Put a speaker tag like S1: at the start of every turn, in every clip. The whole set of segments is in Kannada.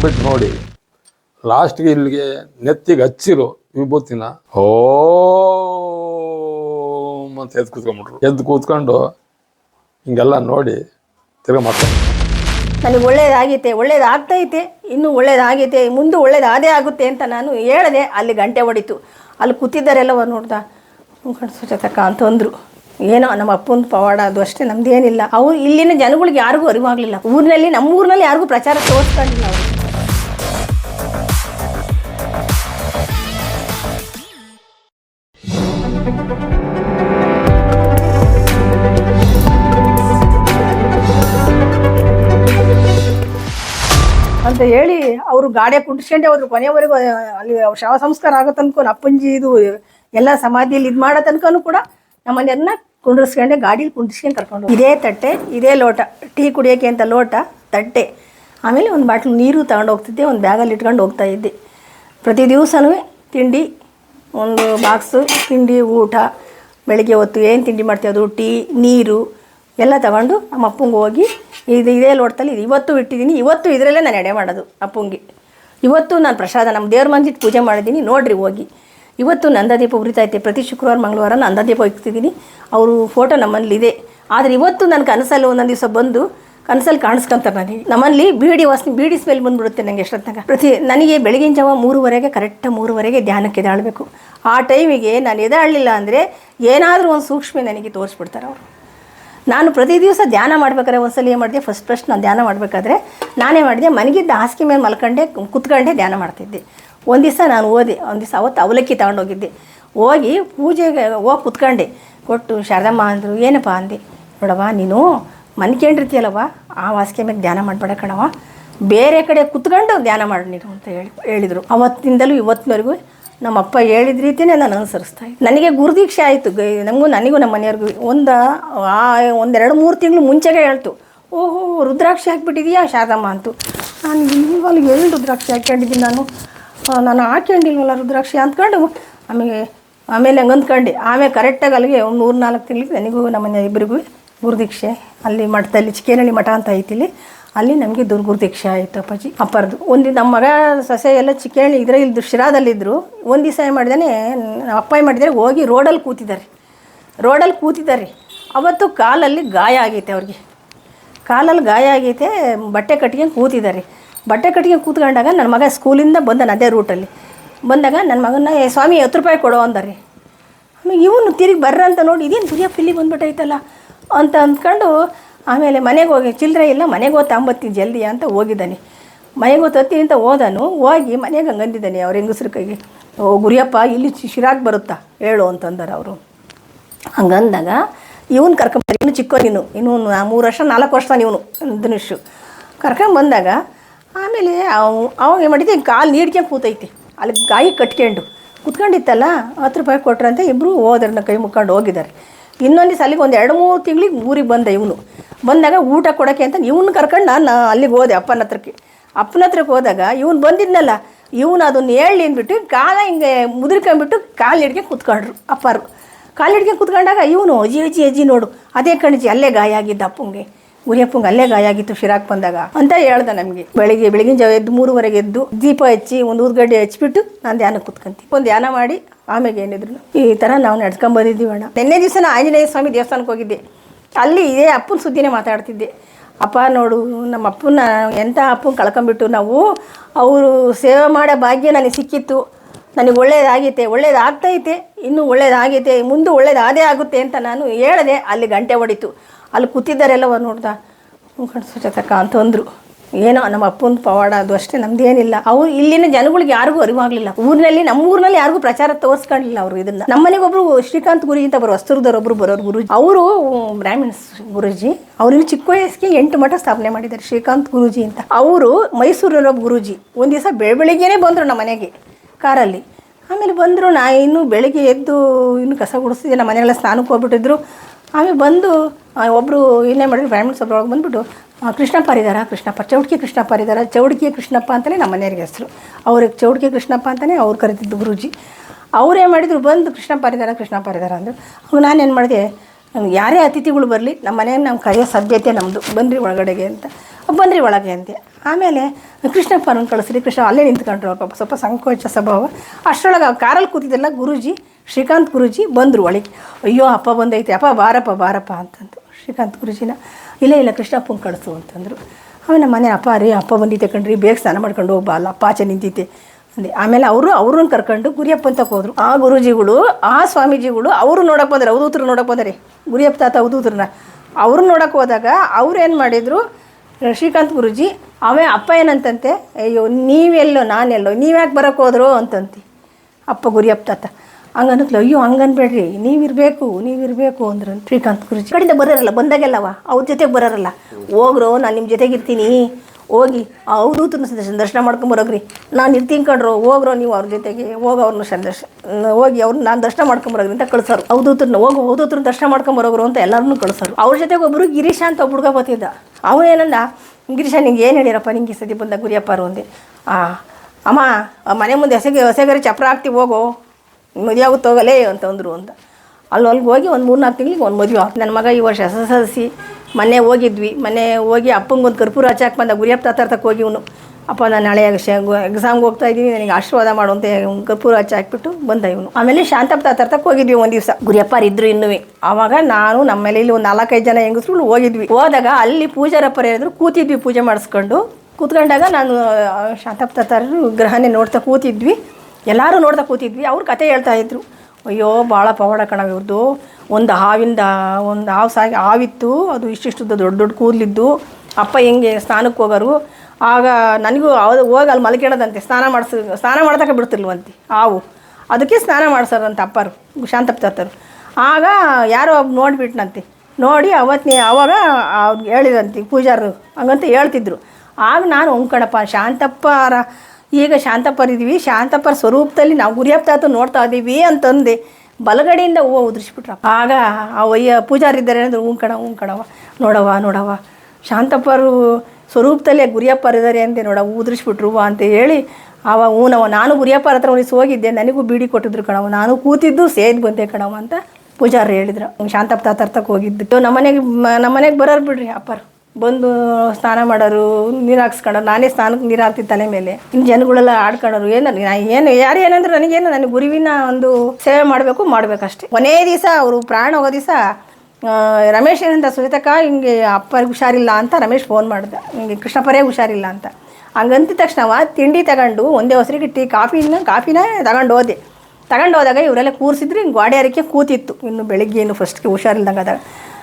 S1: ತೆಗೆದ್ಬಿಟ್ಟು ನೋಡಿ. ಲಾಸ್ಟ್ಗೆ ಇಲ್ಲಿಗೆ ನೆತ್ತಿಗೆ ಹಚ್ಚಿರು ವಿಭೂತಿನ ಓ. ಅಂತ ಎದ್ದು ಕೂತ್ಕೊಂಡ್ಬಿಟ್ರು. ಎದ್ದು ಕೂತ್ಕೊಂಡು ಹಿಂಗೆಲ್ಲ ನೋಡಿ ತಿರ್ಗ ಮತ್ತೆ.
S2: ನನಗೆ ಒಳ್ಳೇದಾಗೈತೆ ಒಳ್ಳೇದಾಗ್ತೈತೆ ಇನ್ನೂ ಒಳ್ಳೇದಾಗೈತೆ ಮುಂದೆ ಒಳ್ಳೇದಾದೇ ಆಗುತ್ತೆ ಅಂತ ನಾನು ಹೇಳಿದೆ. ಅಲ್ಲಿ ಗಂಟೆ ಹೊಡಿತು. ಅಲ್ಲಿ ಕೂತಿದ್ದಾರೆಲ್ಲವ ನೋಡ್ದ ಅಂತ ಅಂದರು. ಏನೋ ನಮ್ಮ ಅಪ್ಪನ ಪವಾಡ ಅದು ಅಷ್ಟೇ ನಮ್ದೇನಿಲ್ಲ. ಅವ್ರು ಇಲ್ಲಿನ ಜನಗಳಿಗೆ ಯಾರಿಗೂ ಅರಿವಾಗಲಿಲ್ಲ. ಊರಿನಲ್ಲಿ ನಮ್ಮ ಊರಿನಲ್ಲಿ ಯಾರಿಗೂ ಪ್ರಚಾರ ತೋರಿಸ್ಕೊಂಡಿಲ್ಲ ಅವರು. ಅಂತ ಹೇಳಿ ಅವರು ಗಾಡಿಯ ಕುಂಟಿಸ್ಕೊಂಡೆ ಹೋದ್ರು. ಕೊನೆವರೆಗೂ ಅಲ್ಲಿ ಶವ ಸಂಸ್ಕಾರ ಆಗೋ ತನಕ ಅಪ್ಪಂಜಿ ಇದು ಎಲ್ಲ ಸಮಾಧಿಯಲ್ಲಿ ಇದು ಮಾಡೋ ತನಕನೂ ಕೂಡ ನಮ್ಮನೆಯನ್ನ ಕುಂಡ್ರಿಸ್ಕೊಂಡೆ, ಗಾಡೀಲಿ ಕುಂಡಿಸ್ಕೊಂಡು ಕರ್ಕೊಂಡು. ಇದೇ ತಟ್ಟೆ, ಇದೇ ಲೋಟ, ಟೀ ಕುಡಿಯೋಕೆ ಅಂತ ಲೋಟ, ತಟ್ಟೆ. ಆಮೇಲೆ ಒಂದು ಬಾಟ್ಲು ನೀರು ತಗೊಂಡು ಹೋಗ್ತಿದ್ದೆ, ಒಂದು ಬ್ಯಾಗಲ್ಲಿ ಇಟ್ಕೊಂಡು ಹೋಗ್ತಾ ಇದ್ದೆ. ಪ್ರತಿ ದಿವಸನೂ ತಿಂಡಿ, ಒಂದು ಬಾಕ್ಸು, ತಿಂಡಿ, ಊಟ, ಬೆಳಗ್ಗೆ ಹೊತ್ತು ಏನು ತಿಂಡಿ ಮಾಡ್ತೀವಿ ಅದು, ಟೀ, ನೀರು ಎಲ್ಲ ತಗೊಂಡು ನಮ್ಮ ಅಪ್ಪಂಗೆ ಹೋಗಿ ಇದು ಇದೇ ಲೋಟದಲ್ಲಿ ಇದು ಇವತ್ತು ಇಟ್ಟಿದ್ದೀನಿ. ಇವತ್ತು ಇದರಲ್ಲೇ ನಾನು ಎಡೆ ಮಾಡೋದು ಅಪ್ಪಂಗೆ. ಇವತ್ತು ನಾನು ಪ್ರಸಾದ, ನಮ್ಮ ದೇವ್ರ ಮಂದಿ ಪೂಜೆ ಮಾಡಿದ್ದೀನಿ. ನೋಡಿರಿ ಹೋಗಿ. ಇವತ್ತು ನಂದಾದೀಪ ಉರಿತೈತೆ ಪ್ರತಿ ಶುಕ್ರವಾರ, ಮಂಗಳವಾರ ನಂದಾದೀಪ ಇಕ್ತಿದ್ದೀನಿ. ಅವರು ಫೋಟೋ ನಮ್ಮಲ್ಲಿ ಇದೆ. ಆದರೆ ಇವತ್ತು ನನ್ನ ಕನಸಲ್ಲಿ ಒಂದೊಂದು ದಿವಸ ಬಂದು ಕನಸಲ್ಲಿ ಕಾಣಿಸ್ಕೊಂತಾರೆ ನನಗೆ. ನಮ್ಮಲ್ಲಿ ಬೀಡಿ ವಾಸನೆ, ಬೀಡಿ ಸ್ಮೆಲ್ ಬಂದ್ಬಿಡುತ್ತೆ ನನಗೆ ಎಷ್ಟೊತ್ತಾಗ ಪ್ರತಿ ನನಗೆ ಬೆಳಗಿನ ಜಾವ ಮೂರುವರೆಗೆ ಕರೆಕ್ಟ್ ಮೂರುವರೆಗೆ ಧ್ಯಾನಕ್ಕೆ ಎದಾಳಬೇಕು ಆ ಟೈಮಿಗೆ ನಾನು ಎದಾಳಲಿಲ್ಲ ಅಂದರೆ ಏನಾದರೂ ಒಂದು ಸೂಕ್ಷ್ಮೆ ನನಗೆ ತೋರಿಸ್ಬಿಡ್ತಾರೆ ಅವರು. ನಾನು ಪ್ರತಿ ದಿವಸ ಧ್ಯಾನ ಮಾಡ್ಬೇಕಾದ್ರೆ ಒಂದ್ಸಲ ಏನು ಮಾಡಿದೆ ಫಸ್ಟ್ ಫಸ್ಟ್ ನಾನು ಧ್ಯಾನ ಮಾಡಬೇಕಾದ್ರೆ ನಾನೇ ಮಾಡಿದೆ. ಮನೆಗಿದ್ದ ಹಾಸಿಗೆ ಮೇಲೆ ಮಲ್ಕೊಂಡೆ, ಕುತ್ಕೊಂಡೆ ಧ್ಯಾನ ಮಾಡ್ತಿದ್ದೆ. ಒಂದು ದಿವಸ ನಾನು ಓದಿ, ಒಂದು ದಿವಸ ಅವತ್ತು ಅವಲಕ್ಕಿ ತಗೊಂಡೋಗಿದ್ದೆ. ಹೋಗಿ ಪೂಜೆಗೆ ಹೋಗಿ ಕುತ್ಕೊಂಡೆ. ಕೊಟ್ಟು, ಶಾರದಮ್ಮ ಅಂದರು, ಏನಪ್ಪ ಅಂದೆ? ನೋಡವ್ವ, ನೀನು ಮನ್ಕೊಂಡಿರ್ತೀಯಲ್ಲವ್ವ, ಆ ಹಾಸಿಗೆ ಮೇಲೆ ಧ್ಯಾನ ಮಾಡಬೇಡ ಕಣವ ಬೇರೆ ಕಡೆ ಕುತ್ಕೊಂಡು ಧ್ಯಾನ ಮಾಡು ನೀನು, ಅಂತ ಹೇಳಿ, ಹೇಳಿದರು. ಅವತ್ತಿಂದಲೂ ಇವತ್ತಿನವರೆಗೂ ನಮ್ಮ ಅಪ್ಪ ಹೇಳಿದ ರೀತಿಯೇ ನಾನು ಅನುಸರಿಸ್ತಾ ಇದ್ದೆ. ನನಗೆ ಗುರುದೀಕ್ಷೆ ಆಯಿತು. ನಮಗೂ ನನಗೂ ನಮ್ಮ ಮನೆಯವ್ರಿಗೂ. ಒಂದು, ಆ, ಒಂದೆರಡು ಮೂರು ತಿಂಗಳು ಮುಂಚೆಗೆ ಹೇಳ್ತು. ಓಹೋ, ರುದ್ರಾಕ್ಷಿ ಹಾಕ್ಬಿಟ್ಟಿದೀಯಾ ಶಾರದಮ್ಮ ಅಂತು. ನಾನು ಇವಾಗ ಎಲ್ಲಿ ರುದ್ರಾಕ್ಷಿ ಹಾಕ್ಕೊಂಡಿದ್ದೀನಿ ನಾನು? ನಾನು ಹಾಕ್ಯಂಡಿಲ್ವಲ್ಲ ರುದ್ರಾಕ್ಷಿ ಅಂದ್ಕೊಂಡು ಆಮೇಲೆ ಆಮೇಲೆ ಹಂಗೆ ಅಂದ್ಕೊಂಡೆ. ಆಮೇಲೆ ಕರೆಕ್ಟಾಗಿ ಅಲ್ಲಿಗೆ ಒಂದು ಮೂರು ನಾಲ್ಕು ತಿಂಗಳಿಗೆ ನನಗೂ ನಮ್ಮ ಮನೆ ಇಬ್ಬರಿಗೂ ಗುರುದೀಕ್ಷೆ ಅಲ್ಲಿ ಮಠದಲ್ಲಿ, ಚಿಕ್ಕೇನಹಳ್ಳಿ ಮಠ ಅಂತ ಐತಿ ಇಲ್ಲಿ. ಅಲ್ಲಿ ನಮಗೆ ದುರ್ಗುರು ದೀಕ್ಷೆ ಆಯಿತು ಅಪ್ಪಾಜಿ. ಅಪ್ಪರದು. ಒಂದು ನಮ್ಮ ಮಗ ಸೊಸೆ ಎಲ್ಲ ಚಿಕ್ಕೇಳಿ ಇದ್ರೆ ಇಲ್ಲಿ ಶಿರಾದಲ್ಲಿದ್ದರು ಒಂದು ದಿವಸ ಏನು ಮಾಡಿದಾನೆ, ನಮ್ಮ ಅಪ್ಪ ಏನು ಮಾಡಿದ್ದಾರೆ ಹೋಗಿ ರೋಡಲ್ಲಿ ಕೂತಿದ್ದಾರೆ. ರೋಡಲ್ಲಿ ಕೂತಿದ್ದಾರೆ. ಅವತ್ತು ಕಾಲಲ್ಲಿ ಗಾಯ ಆಗೈತೆ ಅವ್ರಿಗೆ. ಕಾಲಲ್ಲಿ ಗಾಯ ಆಗೈತೆ, ಬಟ್ಟೆ ಕಟ್ಕೊಂಡು ಕೂತಿದ್ದಾರೆ. ಬಟ್ಟೆ ಕಟ್ಕೊಂಡು ಕೂತ್ಕೊಂಡಾಗ ನನ್ನ ಮಗ ಸ್ಕೂಲಿಂದ ಬಂದಾನೆ ಅದೇ ರೂಟಲ್ಲಿ ಬಂದಾಗ ನನ್ನ ಮಗನ "ಏ ಸ್ವಾಮಿ, ಹತ್ತು ರೂಪಾಯಿ ಕೊಡೋ ಅಂದಾರೆ. ಆಮೇಲೆ, ಇವನು ತಿರುಗಿ ಬರ್ರ ಅಂತ ನೋಡಿ, ಇದೇನು ತುರಿಯಪ್ಪ ಇಲ್ಲಿ ಬಂದ್ಬಿಟ್ಟೈತಲ್ಲ? ಅಂತ ಅಂದ್ಕೊಂಡು ಆಮೇಲೆ ಮನೆಗೆ ಹೋಗಿ ಚಿಲ್ಲರೆ ಇಲ್ಲ, ಮನೆಗೆ ಹೋಗಿ ತಂಬತ್ತೀನಿ ಜಲ್ದಿ ಅಂತ ಹೋಗಿದ್ದಾನೆ. ಮನೆಗೆ ಹೋಗಿ ಅಂತ ಹೋದನು, ಹೋಗಿ ಮನೆಗೆ ಹಂಗಂದಿದ್ದಾನೆ ಅವ್ರ ಹೆಂಗಸ್ರ ಕೈಗೆ. ಓ, ಗುರಿಯಪ್ಪ, ಇಲ್ಲಿ ಶಿರಾಗಿ ಬರುತ್ತಾ? ಹೇಳು ಅಂತಂದಾರೆ ಅವರು. ಹಂಗಂದಾಗ ಇವನು ಕರ್ಕೊಂಬ ಇವನು ನೀನು ಇನ್ನು ಮೂರು ವರ್ಷ, ನಾಲ್ಕು ವರ್ಷ ಇವನು ಧನುಷು ಕರ್ಕೊಂಬಂದಾಗ ಆಮೇಲೆ ಅವ್, ಅವಾಗ ಏನು ಮಾಡಿದ್ದೆ, ಕಾಲು ನೀಡ್ಕೊಂಡು ಕೂತೈತಿ. ಅಲ್ಲಿ ಗಾಯಿ ಕಟ್ಕೊಂಡು, ಕುತ್ಕೊಂಡಿತ್ತಲ್ಲ, ಹತ್ತು ರೂಪಾಯಿ ಕೊಟ್ರಂತೆ ಇಬ್ಬರು ಹೋದ್ರನ್ನ ಕೈ ಮುಕ್ಕೊಂಡು ಹೋಗಿದ್ದಾರೆ. ಇನ್ನೊಂದು ಸಲಿಗೆ ಒಂದು ಎರಡು ಮೂರು ತಿಂಗಳಿಗೆ ಊರಿಗೆ ಬಂದ ಇವನು. ಬಂದಾಗ ಊಟ ಕೊಡೋಕ್ಕೆ ಅಂತ ಇವನು ಕರ್ಕೊಂಡು ನಾನು ಅಲ್ಲಿಗೆ ಹೋದೆ ಅಪ್ಪನ ಹತ್ರಕ್ಕೆ. ಅಪ್ಪನ ಹತ್ರಕ್ಕೆ ಹೋದಾಗ ಇವನು ಬಂದಿದ್ನಲ್ಲ, ಇವನು ಅದನ್ನು ಹೇಳಿ ಅಂದ್ಬಿಟ್ಟು ಕಾಲ ಹಿಂಗೆ ಮುದುರ್ಕೊಂಡ್ಬಿಟ್ಟು ಕಾಲು ಹಿಡ್ಕೊಂಡು ಕೂತ್ಕೊಂಡ್ರು ಅಪ್ಪರು. ಕಾಲು ಹಿಡ್ಕೊಂಡು ಕೂತ್ಕೊಂಡಾಗ ಇವನು, ಅಜ್ಜಿ ಅಜ್ಜಿ ಅಜ್ಜಿ ನೋಡು, ಅದೇ ಕಣಜಿ ಅಲ್ಲೇ ಗಾಯ ಆಗಿದ್ದ ಅಪ್ಪಂಗೆ. ಉರಿಯಪ್ಪಂಗೆ ಅಲ್ಲೇ ಗಾಯ ಆಗಿತ್ತು ಶಿರಾಕ್ ಬಂದಾಗ ಅಂತ ಹೇಳ್ದ ನಮಗೆ. ಬೆಳಿಗ್ಗೆ, ಬೆಳಗಿನ ಜಾವ ಎದ್ದು ಮೂರುವರೆಗೆ ಎದ್ದು ದೀಪ ಹಚ್ಚಿ ಒಂದು ಊದ್ಗಡ್ಡೆ ಹಚ್ಬಿಟ್ಟು ನಾನು ಧ್ಯಾನ ಕೂತ್ಕೊಂತೀನಿ. ಒಂದು ಧ್ಯಾನ ಮಾಡಿ ಆಮೇಲೆ ಏನಿದ್ರು ಈ ಥರ ನಾವು ನಡ್ಸ್ಕೊಂಡ್ ಬಂದಿದ್ದೀವಿ ಅಣ್ಣ. ನಿನ್ನೆ ದಿವಸ ಆಂಜನೇಯ ಸ್ವಾಮಿ ದೇವಸ್ಥಾನಕ್ಕೆ ಹೋಗಿದ್ದೆ. ಅಲ್ಲಿ ಇದೇ ಅಪ್ಪನ ಸುದ್ದಿನೇ ಮಾತಾಡ್ತಿದ್ದೆ. ಅಪ್ಪ ನೋಡು, ನಮ್ಮ ಅಪ್ಪನ ಎಂಥ ಅಪ್ಪನ ಕಳ್ಕೊಂಬಿಟ್ಟು ನಾವು ಅವರು ಸೇವೆ ಮಾಡೋ ಭಾಗ್ಯ ನನಗೆ ಸಿಕ್ಕಿತ್ತು. ನನಗೆ ಒಳ್ಳೇದಾಗೈತೆ, ಒಳ್ಳೇದಾಗ್ತೈತೆ, ಇನ್ನೂ ಒಳ್ಳೇದಾಗೈತೆ, ಮುಂದೆ ಒಳ್ಳೇದಾದೇ ಆಗುತ್ತೆ ಅಂತ ನಾನು ಹೇಳಿದೆ. ಅಲ್ಲಿ ಗಂಟೆ ಹೊಡಿತು. ಅಲ್ಲಿ ಕೂತಿದ್ದಾರೆಲ್ಲವ ನೋಡ್ದ. ಕಣ್ ಅಂತಂದ್ರು ಏನೋ ನಮ್ಮ ಅಪ್ಪನ ಪವಾಡ ಅದು ಅಷ್ಟೇ ನಮ್ದೇನಿಲ್ಲ ಅವ್ರು ಇಲ್ಲಿನ ಜನಗಳಿಗೆ ಯಾರಿಗೂ ಅರಿವಾಗಲಿಲ್ಲ. ಊರಿನಲ್ಲಿ, ನಮ್ಮ ಊರಿನಲ್ಲಿ ಯಾರಿಗೂ ಪ್ರಚಾರ ತೋರಿಸ್ಕೊಂಡಿಲ್ಲ ಅವರು ಇದನ್ನ. ನಮ್ಮನೆಗೆ ಒಬ್ರು ಶ್ರೀಕಾಂತ್ ಗುರುಜಿ ಅಂತ ಬರೋ ಒಬ್ಬರು ಬರೋರು ಗುರುಜಿ. ಅವರು ಬ್ರಾಹ್ಮಿಣ್ಸ್ ಗುರುಜಿ. ಅವ್ರಿನ್ನು ಚಿಕ್ಕ ವಯಸ್ಸಿಗೆ ಎಂಟು ಮಠ ಸ್ಥಾಪನೆ ಮಾಡಿದ್ದಾರೆ ಶ್ರೀಕಾಂತ್ ಗುರುಜಿ ಅಂತ. ಅವರು ಮೈಸೂರಲ್ಲೊಬ್ಬ ಗುರುಜಿ. ಒಂದು ದಿವಸ ಬೆಳಬೆಳಿಗ್ಗೆನೇ ಬಂದರು ನಮ್ಮ ಮನೆಗೆ, ಕಾರಲ್ಲಿ. ಆಮೇಲೆ ಬಂದರು, ನಾ ಇನ್ನೂ ಬೆಳಿಗ್ಗೆ ಎದ್ದು ಇನ್ನು ಕಸ ಗುಡಿಸ್ತಿದ್ದೆ. ನಮ್ಮ ಮನೆಗೆಲ್ಲ ಸ್ನಾನಕ್ಕೆ ಹೋಗ್ಬಿಟ್ಟಿದ್ರು. ಆಮೇಲೆ ಬಂದು ಒಬ್ಬರು ಏನೇ ಮಾಡಿದ್ರು ಫ್ಯಾಮಿಲಿ ಒಬ್ರು ಒಳಗೆ ಬಂದ್ಬಿಟ್ಟು ಕೃಷ್ಣಪ್ಪ ಇದಾರ? ಕೃಷ್ಣಪ್ಪ, ಚೌಡ್ಕಿ ಕೃಷ್ಣಪ್ಪ ಇದ್ದಾರ ಚೌಡ್ಕಿ ಕೃಷ್ಣಪ್ಪ ಅಂತಲೇ ನಮ್ಮ ಮನೆಯವ್ರಿಗೆ ಹೆಸರು. ಅವ್ರಿಗೆ ಚೌಡ್ಕಿ ಕೃಷ್ಣಪ್ಪ ಅಂತಲೇ ಅವ್ರು ಕರಿತಿದ್ದು ಗುರೂಜಿ. ಅವರೇ ಮಾಡಿದ್ರು ಬಂದು ಕೃಷ್ಣಪ್ಪ ಇದಾರ ಕೃಷ್ಣಪ್ಪ ಇದಾರ ಅಂದರು. ಅವಾಗ ನಾನೇನು ಮಾಡಿದೆ ಯಾರೇ ಅತಿಥಿಗಳು ಬರಲಿ, ನಮ್ಮ ಮನೆಗೆ ನಾವು ಕರೆಯೋ ಸಭ್ಯತೆ ನಮ್ಮದು ಬನ್ನಿರಿ ಒಳಗಡೆಗೆ ಅಂತ. ಬನ್ನಿರಿ ಒಳಗೆ ಅಂತೆ. ಆಮೇಲೆ ಕೃಷ್ಣಪ್ಪನ ಕಳಿಸ್ರಿ, ಕೃಷ್ಣ ಅಲ್ಲೇ ನಿಂತ್ಕೊಂಡ್ರು ಪಾಪ, ಸ್ವಲ್ಪ ಸಂಕೋಚ ಸ್ವಭಾವ. ಅಷ್ಟರೊಳಗೆ ಕಾರಲ್ಲಿ ಕೂತಿದ್ದೆಲ್ಲ ಗುರೂಜಿ, ಶ್ರೀಕಾಂತ್ ಗುರೂಜಿ ಬಂದರು ಒಳಗೆ. ಅಯ್ಯೋ, ಅಪ್ಪ ಬಂದೈತೆ, ಅಪ್ಪ ಬಾರಪ್ಪ ಬಾರಪ್ಪ ಅಂತಂದು. ಶ್ರೀಕಾಂತ್ ಗುರುಜಿನ, ಇಲ್ಲ ಇಲ್ಲ ಕೃಷ್ಣಪ್ಪನ ಕಳಿಸು ಅಂತಂದರು. ಆಮೇಲೆ ನಮ್ಮ ಮನೆ ಅಪ್ಪ ರೀ ಅಪ್ಪ ಬಂದಿದ್ದೆ ಕಣ್ರಿ, ಬೇಗ ಸ್ನಾನ ಮಾಡ್ಕೊಂಡು ಹೋಗ್ಬಾ, ಅಲ್ಲ, ಅಪ್ಪ ಆಚೆ ನಿಂತಿದ್ದೆ ಅಂದೆ. ಆಮೇಲೆ ಅವರು, ಅವ್ರನ್ನ ಕರ್ಕೊಂಡು ಗುರಿಯಪ್ಪ ಅಂತ ಹೋದ್ರು. ಆ ಗುರುಜಿಗಳು, ಆ ಸ್ವಾಮೀಜಿಗಳು, ಅವರು ನೋಡಕ್ಕೆ ಬಂದರೆ ಅವಧೂತರು ನೋಡಕ್ಕೆ ಬಂದರೆ. ಗುರಿಯಪ್ಪ ತಾತ ಅವಧೂತರನ್ನ ಅವ್ರನ್ನ ನೋಡಕ್ಕೆ ಹೋದಾಗ ಅವ್ರು ಏನು ಮಾಡಿದರು, ಶ್ರೀಕಾಂತ್ ಗುರುಜಿ, ಅವೇ ಅಪ್ಪ ಏನಂತಂತೆ, ಅಯ್ಯೋ, ನೀವೆಲ್ಲೋ, ನಾನೆಲ್ಲೋ, ನೀವ್ಯಾಕೆ ಬರೋಕ್ಕೆ ಹೋದ್ರು? ಅಂತಂತಿ. ಅಪ್ಪ ಗುರಿಯಪ್ಪ ತಾತ. ಹಂಗನ್ನುತ್ತಲ ಅಯ್ಯೋ ಹಂಗನ್ಬೇಡ್ರಿ. ನೀವಿರಬೇಕು ನೀವಿರಬೇಕು ಅಂದ್ರೆ ಶ್ರೀಕಾಂತ್ ಗುರುಜಿ. ಕಡೆಯಿಂದ ಬರೋರಲ್ಲ, ಬಂದಾಗೆಲ್ಲವ, ಅವ್ರ ಜೊತೆಗೆ ಬರೋರಲ್ಲ. ಹೋಗ್ರೋ, ನಾನು ನಿಮ್ಮ ಜೊತೆಗೆ ಇರ್ತೀನಿ. ಹೋಗಿ ಅವಧೂತನ ದರ್ಶನ ಮಾಡ್ಕೊಂಬರೋಗ್ರಿ ನಾನು ಇರ್ತೀನಿ ಕಣ್ರು, ಹೋಗ್ರೋ ನೀವು ಅವ್ರ ಜೊತೆಗೆ, ಹೋಗಿ ಅವ್ರನ್ನ ಸಂದರ್ಶ, ಹೋಗಿ ಅವ್ರನ್ನ ನಾನು ದರ್ಶನ ಮಾಡ್ಕೊಂಬರೋಗ್ರಿ ಅಂತ ಕಳ್ಸೋರು. ಅವಧೂತರನ್ನ ಹೋಗಿ ಅವಧೂತರನ್ನ ದರ್ಶನ ಮಾಡ್ಕೊಂಬರೋಗ್ರು ಅಂತ ಎಲ್ಲರನ್ನೂ ಕಳ್ಸೋರು. ಅವ್ರ ಜೊತೆಗೆ ಒಬ್ಬರು ಗಿರೀಶ ಅಂತ ಹುಡುಗ ಬರ್ತಿದ್ದ. ಅವನು ಏನಂದ, ಗಿರೀಶ, ನಿಂಗೆ ಏನು ಹೇಳಿರಪ್ಪ? ನಿಂಗೆ ಸತಿ ಬಂದ ಗುರಿಯಪ್ಪಾರು ಅಂದೆ. ಆ, ಅಮ್ಮ, ಮನೆ ಮುಂದೆ ಹಸೆಗೆ ಹಸೆಗರಿ ಚಪ್ರ ಹಾಕ್ತಿ ಹೋಗೋ. ಮದುವೆ ಆಗುತ್ತೆ ಹೋಗಲೇ ಅಂದರು ಅಂತ. ಅಲ್ಲಿ ಅಲ್ಲಿಗೆ ಹೋಗಿ ಒಂದು ಮೂರು ನಾಲ್ಕು ತಿಂಗಳಿಗೆ ಒಂದು ಮದುವೆ ನನ್ನ ಮಗ ಈ ವರ್ಷ ಎಸ್ ಎಸ್ ಎಲ್ ಸಿ ಮೊನ್ನೆ ಹೋಗಿದ್ವಿ. ಮೊನ್ನೆ ಹೋಗಿ ಅಪ್ಪಂಗೆ ಒಂದು ಕರ್ಪೂರ ಹಚ್ಚಾಕ್ ಬಂದ. ಗುರಿಯಪ್ಪ ತರ್ತಕ್ಕೆ ಹೋಗಿ ಇವನು ಅಪ್ಪ, ನಾನು ನಾಳೆ ಎಕ್ಸಾಮ್ಗೆ ಹೋಗ್ತಾ ಇದ್ದೀನಿ ನನಗೆ ಆಶೀರ್ವಾದ ಮಾಡು ಅಂತ ಕರ್ಪೂರ ಹಚ್ಚಿ ಹಾಕ್ಬಿಟ್ಟು ಬಂದ ಇವನು. ಆಮೇಲೆ ಶಾಂತಪ್ಪ ತರ್ತಕ್ಕೆ ಹೋಗಿದ್ವಿ ಒಂದು ದಿವಸ. ಗುರಿಯಪ್ಪಾರು ಇದ್ರು ಇನ್ನೂ ಆವಾಗ ನಾನು ನಮ್ಮ ಮನೇಲಿ ಒಂದು ನಾಲ್ಕೈದು ಜನ ಹೆಂಗಸ್ರು ಹೋಗಿದ್ವಿ. ಹೋದಾಗ ಅಲ್ಲಿ ಪೂಜಾರಪ್ಪರು ಹೇಳಿದ್ರು, ಕೂತಿದ್ವಿ ಪೂಜೆ ಮಾಡಿಸ್ಕೊಂಡು. ಕೂತ್ಕೊಂಡಾಗ ನಾನು ಶಾಂತಪ್ಪ ತಾತಾರರು ಗ್ರಹನೇ ನೋಡ್ತಾ ಕೂತಿದ್ವಿ. ಎಲ್ಲರೂ ನೋಡ್ತಾ ಕೂತಿದ್ವಿ, ಅವ್ರು ಕತೆ ಹೇಳ್ತಾ ಇದ್ರು. ಅಯ್ಯೋ ಭಾಳ ಪವಾಡ ಕಣ ಇವ್ರದ್ದು ಒಂದು ಹಾವಿಂದ, ಒಂದು ಹಾವು ಸಾಗಿ ಹಾವಿತ್ತು, ಅದು ಇಷ್ಟಿಷ್ಟು ದೊಡ್ಡ ದೊಡ್ಡ ಕೂದಲಿದ್ದು. ಅಪ್ಪ ಹೆಂಗೆ ಸ್ನಾನಕ್ಕೆ ಹೋಗೋರು? ಆಗ ನನಗೂ ಅವ್ರು ಹೋಗಿ ಅಲ್ಲಿ ಮಲ್ಕೊಳ್ಳೋದಂತೆ ಸ್ನಾನ ಮಾಡಿಸ್, ಸ್ನಾನ ಮಾಡ್ತಕ್ಕ ಬಿಡ್ತಿಲ್ವಂತೆ, ಹಾವು. ಅದಕ್ಕೆ ಸ್ನಾನ ಮಾಡ್ಸೋರಂತೆ ಅಪ್ಪರು, ಶಾಂತಪ್ಪ ತಾತರು. ಆಗ ಯಾರೋ ನೋಡಿಬಿಟ್ನಂತೆ. ನೋಡಿ ಅವತ್ತಿನ ಅವಾಗ ಅವ್ರು ಹೇಳಿದಂತೆ ಪೂಜಾರರು, ಹಂಗಂತ ಹೇಳ್ತಿದ್ರು. ಆಗ ನಾನು ಕಣಪ್ಪ ಶಾಂತಪ್ಪರ ಈಗ ಶಾಂತಪ್ಪರ ಸ್ವರೂಪದಲ್ಲಿ ನಾವು ಗುರಿಯಪ್ಪ ತಾತ ನೋಡ್ತಾ ಇದ್ದೀವಿ ಅಂತಂದೆ. ಬಲಗಡೆಯಿಂದ ಹೂವು ಉದುರಿಸ್ಬಿಟ್ರ ಆಗ ಆ ಒಯ್ಯ ಪೂಜಾರಿದ್ದಾರೆ ಅಂದ್ರೆ, ಹ್ಞೂ ಕಣ ಹ್ಞೂ ಕಣವ ನೋಡವ ನೋಡವ ಶಾಂತಪ್ಪರು ಸ್ವರೂಪದಲ್ಲೇ ಗುರಿಯಪ್ಪರ್ ಇದ್ದಾರೆ ಅಂತೆ ನೋಡ ಉದುರಿಸ್ಬಿಟ್ರು ಅಂತ ಹೇಳಿ ಅವ ಹೂನವ ನಾನು ಗುರಿಯಪ್ಪರ ಹತ್ರ ಉಳಿಸಿ ಹೋಗಿದ್ದೆ ನನಗೂ ಬೀಡಿ ಕೊಟ್ಟಿದ್ರು ಕಣವ ನಾನು ಕೂತಿದ್ದು ಸೇದ್ ಬಂದೆ ಕಣವ ಅಂತ ಪೂಜಾರಿ ಹೇಳಿದ್ರು. ಶಾಂತಪ್ಪ ತಾತರ್ತಕ್ಕೆ ಹೋಗಿದ್ದು. ನಮ್ಮನೆಗೆ ನಮ್ಮನೆಗೆ ಬರೋರು ಬಿಡ್ರಿ ಅಪ್ಪರು. ಬಂದು ಸ್ನಾನ ಮಾಡೋರು, ನೀರು ಹಾಕ್ಸ್ಕೊಂಡರು, ನಾನೇ ಸ್ನಾನಕ್ಕೆ ನೀರು ಹಾಕ್ತಿ ತಲೆ ಮೇಲೆ. ಇನ್ನು ಜನಗಳೆಲ್ಲ ಆಡ್ಕೊಂಡರು ಏನು ಏನು, ಯಾರು ಏನಂದ್ರೆ ನನಗೇನು ನನಗೆ ಗುರುವಿನ ಒಂದು ಸೇವೆ ಮಾಡಬೇಕು, ಮಾಡಬೇಕಷ್ಟೇ. ಕೊನೇ ದಿವಸ ಅವರು ಪ್ರಾಣ ಹೋಗೋ ದಿವಸ ರಮೇಶ್ ಏನಂತ ಸುಜಿತಕ್ಕ, ಹಿಂಗೆ ಅಪ್ಪರಿಗೆ ಹುಷಾರಿಲ್ಲ ಅಂತ ರಮೇಶ್ ಫೋನ್ ಮಾಡಿದೆ. ಹಿಂಗೆ ಕೃಷ್ಣಪ್ಪರೇ ಹುಷಾರಿಲ್ಲ ಅಂತ. ಹಂಗಂತಿದ ತಕ್ಷಣ ತಿಂಡಿ ತಗೊಂಡು ಒಂದೇ ಹೊಸರಿಗೆ ಟೀ, ಕಾಫಿನ ಕಾಫಿನ ತಗೊಂಡು ಹೋದೆ. ತಗೊಂಡು ಹೋದಾಗ ಇವರೆಲ್ಲ ಕೂರಿಸಿದ್ರು, ಹಿಂಗೆ ಗಾಡಿ ಕೂತಿತ್ತು. ಇನ್ನು ಬೆಳಿಗ್ಗೆ ಏನು ಫಸ್ಟ್ಗೆ ಹುಷಾರಿಲ್ದಂಗೆ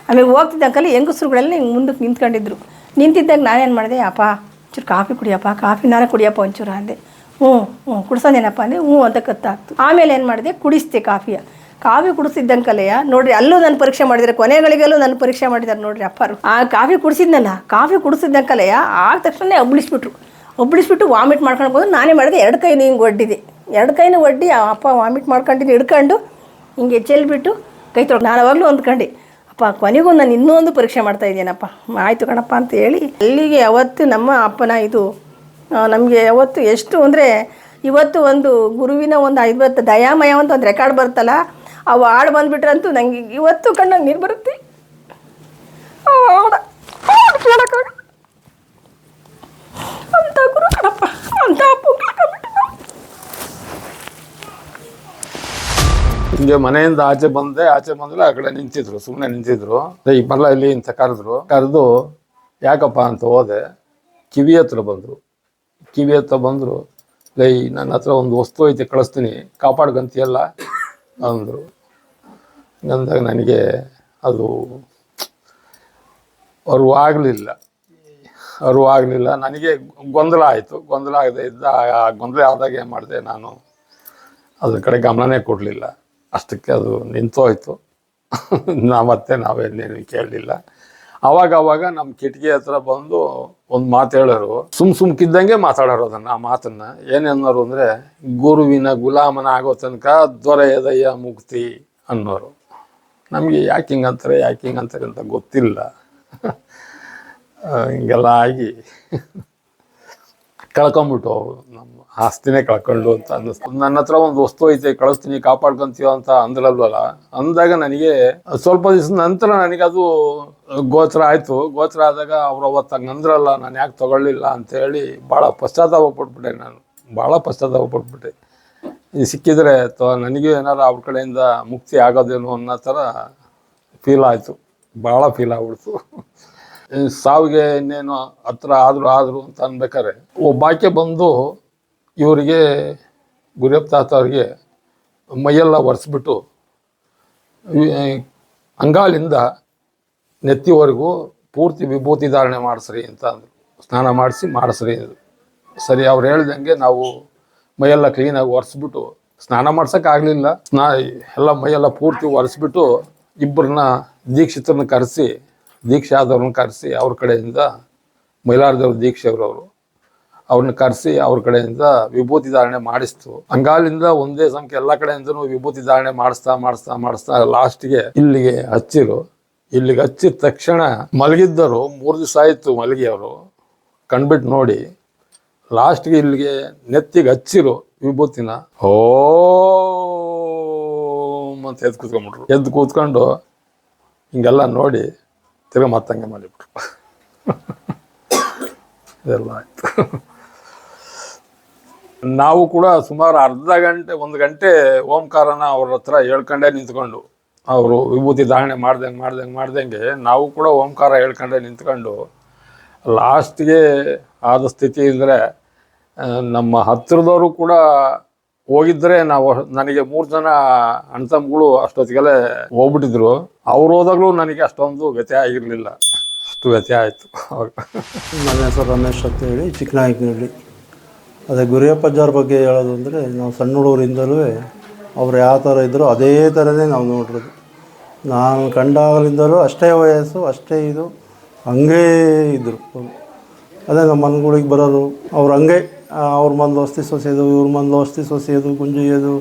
S2: ಆಮೇಲೆ ಹೋಗ್ತಿದ್ದಂಕಲ್ಲಿ ಹೆಂಗಸ್ರುಗಳೆಲ್ಲ ಹಿಂಗೆ ಮುಂದಕ್ಕೆ ನಿಂತ್ಕೊಂಡಿದ್ರು. ನಿಂತಿದ್ದಾಗ ನಾನೇನು ಮಾಡಿದೆ, ಅಪ್ಪ, ಒಂಚೂರು ಕಾಫಿ ಕುಡಿಯಪ್ಪ, ಕಾಫಿ ನಾನೇ ಕುಡಿಯಪ್ಪ ಒಂಚೂರು ಅಂದೆ. ಹ್ಞೂ ಹ್ಞೂ, ಕುಡ್ಸೋದೇನಪ್ಪ ಅಂದರೆ ಹ್ಞೂ ಅಂತ ಕತ್ತಾಗ್ತು ಆಮೇಲೆ ಏನು ಮಾಡಿದೆ, ಕುಡಿಸ್ದೆ ಕಾಫಿಯ. ಕಾಫಿ ಕುಡಿಸಿದ್ದಂಕಲೆಯ, ನೋಡ್ರಿ, ಅಲ್ಲೂ ನಾನು ಪರೀಕ್ಷೆ ಮಾಡಿದರೆ, ಕೊನೆಗಳಿಗೆಲ್ಲೂ ನಾನು ಪರೀಕ್ಷೆ ಮಾಡಿದ್ದಾರೆ ನೋಡ್ರಿ ಅಪ್ಪರು. ಆ ಕಾಫಿ ಕುಡಿಸಿದ್ನಲ್ಲ, ಕಾಫಿ ಕುಡಿಸಿದ್ದಂಕಲೆಯ, ಆದ ತಕ್ಷಣ ಒಬ್ಳಿಸ್ಬಿಟ್ರು ಒಬ್ಳಿಸ್ಬಿಟ್ಟು ವಾಮಿಟ್ ಮಾಡ್ಕೊಂಡು ಬಂದು ನಾನೇ ಮಾಡಿದೆ, ಎರಡು ಕೈನ ಹಿಂಗೆ ಒಡ್ಡಿದೆ. ಎರಡು ಕೈನ ಒಡ್ಡಿ ಅಪ್ಪ ವಾಮಿಟ್ ಮಾಡ್ಕೊಂಡಿದ್ದು ಹಿಡ್ಕೊಂಡು ಹಿಂಗೆ ಚೆಲ್ಬಿಟ್ಟು ಕೈ ತೊಗೊಂಡು ನಾನು ಅವಾಗಲೂ ಅಂದ್ಕೊಂಡೆ ಅಪ್ಪ, ಕೊನೆಗೂ ನಾನು ಇನ್ನೊಂದು ಪರೀಕ್ಷೆ ಮಾಡ್ತಾ ಇದ್ದೀನಪ್ಪ. ಆಯಿತು ಕಣಪ್ಪ ಅಂತ ಹೇಳಿ ಅಲ್ಲಿಗೆ ಯಾವತ್ತು ನಮ್ಮ ಅಪ್ಪನ ಇದು ನಮಗೆ ಯಾವತ್ತು ಎಷ್ಟು ಅಂದರೆ ಇವತ್ತು ಒಂದು ಗುರುವಿನ ಒಂದು ಐವತ್ತು ದಯಾಮಯ ಅಂತ ಒಂದು ರೆಕಾರ್ಡ್ ಬರುತ್ತಲ್ಲ ಅವು ಹಾಡು ಬಂದುಬಿಟ್ರಂತೂ ನನಗೆ ಇವತ್ತು ಕಣ್ಣಂಗೆ ನೀರು ಬರುತ್ತೆ. ಅಂತ ಗುರು ಕಣಪ್ಪ, ಅಂತ ಅಪ್ಪು ಕಳ್ಕೊಂಡ್ಬಿಟ್ಟೆ ನಾವು.
S1: ಹಿಂಗೆ ಮನೆಯಿಂದ ಆಚೆ ಬಂದೆ, ಆಚೆ ಬಂದ್ರೆ ಆ ಕಡೆ ನಿಂತಿದ್ರು ಸುಮ್ಮನೆ ನಿಂತಿದ್ರು. ಈ ಬಲ್ಲ ಇಲ್ಲಿ ಅಂತ ಕರೆದ್ರು. ಕರೆದು, ಯಾಕಪ್ಪ ಅಂತ ಹೋದೆ. ಕಿವಿ ಹತ್ರ ಬಂದರು. ಕಿವಿ ಹತ್ರ ಬಂದರು. ಲೈ, ನನ್ನ ಹತ್ರ ಒಂದು ವಸ್ತು ಐತೆ, ಕಳಿಸ್ತೀನಿ. ಕಾಪಾಡ್ಕಂತೀಯಲ್ಲ? ಅಂದರು. ಅಂದಾಗ ನನಗೆ ಅದು ಅರಿವು ಆಗಲಿಲ್ಲ ಅರಿವು ಆಗಲಿಲ್ಲ ನನಗೆ ಗೊಂದಲ ಆಯಿತು. ಗೊಂದಲ ಆಗದೆ ಇದ್ದ, ಆ ಗೊಂದಲ ಆದಾಗ ಏನು ಮಾಡಿದೆ ನಾನು? ಅದ್ರ ಕಡೆ ಗಮನನೇ ಕೊಡಲಿಲ್ಲ. ಅಷ್ಟಕ್ಕೆ ಅದು ನಿಂತೋಯ್ತು. ನಾ ಮತ್ತೆ ನಾವೇನೇನು ಕೇಳಲಿಲ್ಲ. ಅವಾಗ ಅವಾಗ ನಮ್ಮ ಕಿಟಕಿ ಹತ್ರ ಬಂದು ಒಂದು ಮಾತು ಹೇಳೋರು, ಸುಮ್ ಸುಮ್ಕಿದ್ದಂಗೆ ಮಾತಾಡೋರು ಅದನ್ನು, ಆ ಮಾತನ್ನ. ಏನೇನೋರು ಅಂದರೆ, ಗುರುವಿನ ಗುಲಾಮನ ಆಗೋ ತನಕ ದೊರೆಯದಯ್ಯ ಮುಕ್ತಿ ಅನ್ನೋರು. ನಮಗೆ ಯಾಕೆ ಹಿಂಗೆ ಅಂತಾರೆ, ಯಾಕೆ ಹಿಂಗೆ ಅಂತಾರೆ ಅಂತ ಗೊತ್ತಿಲ್ಲ. ಹಿಂಗೆಲ್ಲ ಆಗಿ. ಕಳ್ಕೊಂಬಿಟ್ಟು ನಮ್ಮ ಆಸ್ತಿನೇ ಕಳ್ಕೊಂಡು ಅಂತ ಅನ್ನಿಸ್ತು. ನನ್ನ ಹತ್ರ ಒಂದು ವಸ್ತು ಐತೆ, ಕಳಿಸ್ತೀನಿ ಕಾಪಾಡ್ಕೊಂತೀವ ಅಂತ ಅಂದ್ರಲ್ವಲ್ಲ, ಅಂದಾಗ ನನಗೆ ಸ್ವಲ್ಪ ದಿವಸ ನಂತರ ನನಗೆ ಅದು ಗೋಚರ ಆಯಿತು. ಗೋಚರ ಆದಾಗ ಅವ್ರು ಅವತ್ತು ಹಂಗೆ ಅಂದ್ರಲ್ಲ, ನಾನು ಯಾಕೆ ತಗೊಳ್ಳಿಲ್ಲ ಅಂತ ಹೇಳಿ ಭಾಳ ಪಶ್ಚಾತ್ತಾಪ ಪಟ್ಬಿಟ್ಟೆ ನಾನು. ಭಾಳ ಪಶ್ಚಾತ್ತಾಪ ಪಟ್ಬಿಟ್ಟೆ. ಇದು ಸಿಕ್ಕಿದ್ರೆ ಅಥವಾ ನನಗೂ ಏನಾರು ಅವ್ರ ಕಡೆಯಿಂದ ಮುಕ್ತಿ ಆಗೋದೇನೋ ಅನ್ನೋ ಥರ ಫೀಲ್ ಆಯಿತು. ಭಾಳ ಫೀಲ್ ಆಗ್ಬಿಡ್ತು. ಸಾವಿಗೆ ಇನ್ನೇನು ಹತ್ರ ಆದರೂ ಆದರೂ ಅಂತ ಅನ್ಬೇಕಾರೆ ಒಬ್ಬಾಕೆ ಬಂದು ಇವರಿಗೆ ಗುರಿಯಪ್ಪ ತಾತ ಅವ್ರಿಗೆ ಮೈಯೆಲ್ಲ ಒರೆಸ್ಬಿಟ್ಟು ಅಂಗಾಲಿಂದ ನೆತ್ತಿವರೆಗೂ ಪೂರ್ತಿ ವಿಭೂತಿ ಧಾರಣೆ ಮಾಡಿಸ್ರಿ ಅಂತ ಅಂದರು. ಸ್ನಾನ ಮಾಡಿಸಿ ಮಾಡಿಸ್ರಿ ಅಂದರು. ಸರಿ, ಅವ್ರು ಹೇಳ್ದಂಗೆ ನಾವು ಮೈಯೆಲ್ಲ ಕ್ಲೀನಾಗಿ ಒರೆಸ್ಬಿಟ್ಟು, ಸ್ನಾನ ಮಾಡ್ಸೋಕ್ಕಾಗಲಿಲ್ಲ ಸ್ನಾ, ಎಲ್ಲ ಮೈಯೆಲ್ಲ ಪೂರ್ತಿ ಒರೆಸ್ಬಿಟ್ಟು ಇಬ್ಬರನ್ನ ದೀಕ್ಷಿತರನ್ನ ಕರೆಸಿ ದೀಕ್ಷೆ ಆದವ್ರನ್ನ ಕರೆಸಿ ಅವ್ರ ಕಡೆಯಿಂದ ಮೈಲಾರದವ್ರ ದೀಕ್ಷೆ ಅವರವರು ಅವ್ರನ್ನ ಕರೆಸಿ ಅವ್ರ ಕಡೆಯಿಂದ ವಿಭೂತಿ ಧಾರಣೆ ಮಾಡಿಸ್ತು. ಅಂಗಾಲಿಂದ ಒಂದೇ ಸಂಖ್ಯೆ ಎಲ್ಲ ಕಡೆಯಿಂದನೂ ವಿಭೂತಿ ಧಾರಣೆ ಮಾಡಿಸ್ತಾ ಮಾಡಿಸ್ತಾ ಮಾಡಿಸ್ತಾ ಲಾಸ್ಟ್ಗೆ ಇಲ್ಲಿಗೆ ಹಚ್ಚಿರು. ಇಲ್ಲಿಗೆ ಹಚ್ಚಿದ ತಕ್ಷಣ ಮಲಗಿದ್ದರು. ಮೂರು ದಿವಸ ಆಯಿತು ಮಲಗಿ ಅವರು ಕಣ್ಬಿಟ್ಟು ನೋಡಿ, ಲಾಸ್ಟ್ಗೆ ಇಲ್ಲಿಗೆ ನೆತ್ತಿಗೆ ಹಚ್ಚಿರು ವಿಭೂತಿನ. ಓ ಅಂತ ಎದ್ದು ಕೂತ್ಕೊಂಡ್ಬಿಟ್ರು. ಎದ್ದು ಕೂತ್ಕೊಂಡು ಹಿಂಗೆಲ್ಲ ನೋಡಿ ತಿರ್ಗ ಮತ್ತಂಗೆ ಮಾಡಿಬಿಟ್ರು ಎಲ್ಲ ಆಯ್ತು ನಾವು ಕೂಡ ಸುಮಾರು ಅರ್ಧ ಗಂಟೆ, ಒಂದು ಗಂಟೆ ಓಂಕಾರನ ಅವ್ರ ಹತ್ರ ಹೇಳ್ಕೊಂಡೇ ನಿಂತ್ಕೊಂಡು, ಅವರು ವಿಭೂತಿ ಧಾರಣೆ ಮಾಡ್ದಂಗೆ ಮಾಡ್ದಂಗೆ ಮಾಡ್ದಂಗೆ ನಾವು ಕೂಡ ಓಂಕಾರ ಹೇಳ್ಕೊಂಡೇ ನಿಂತ್ಕೊಂಡು ಲಾಸ್ಟ್ಗೆ ಆದ ಸ್ಥಿತಿ ಅಂದರೆ ನಮ್ಮ ಹತ್ತಿರದವರು ಕೂಡ ಹೋಗಿದ್ರೆ ನಾವು ನನಗೆ ಮೂರು ಜನ ಅಣ್ತಮ್ಗಳು ಅಷ್ಟೊತ್ತಿಗೆಲ್ಲ ಹೋಗ್ಬಿಟ್ಟಿದ್ರು. ಅವ್ರು ಹೋದಾಗಲೂ ನನಗೆ ಅಷ್ಟೊಂದು ವ್ಯತ್ಯಯ ಆಗಿರಲಿಲ್ಲ. ಅಷ್ಟು ವ್ಯತ್ಯಯ ಆಯಿತು. ಅವಾಗ.
S3: ನನ್ನ ಹೆಸರು ರಮೇಶ್ ಅಂತ ಹೇಳಿ, ಚಿಕ್ಕನಾಯಕನಹಳ್ಳಿ. ಅದೇ ಗುರಿಯಪ್ಪಜ್ಜಾರ ಬಗ್ಗೆ ಹೇಳೋದು ಅಂದರೆ, ನಾವು ಸಣ್ಣ ಹುಡುಗರಿಂದಲೂ ಅವ್ರು ಯಾವ ಥರ ಇದ್ದರೂ ಅದೇ ಥರನೇ ನಾವು ನೋಡಿರೋದು. ನಾನು ಕಂಡಾಗಲಿಂದಲೂ ಅಷ್ಟೇ ವಯಸ್ಸು, ಅಷ್ಟೇ ಇದು, ಹಂಗೇ ಇದ್ದರು ಅದೇ ನಮ್ಮ ಮನ್ಗಳಿಗೆ ಬರೋರು, ಅವ್ರು ಹಂಗೆ ಅವ್ರ ಮನೇಲಿ ವಸ್ತಿ ಸೊಸೆಯೋದು ಇವ್ರ ಮನೇಲಿ ವಸ್ತಿ ಸೊಸೆಯೋದು ಗುಂಜಿಯೋದು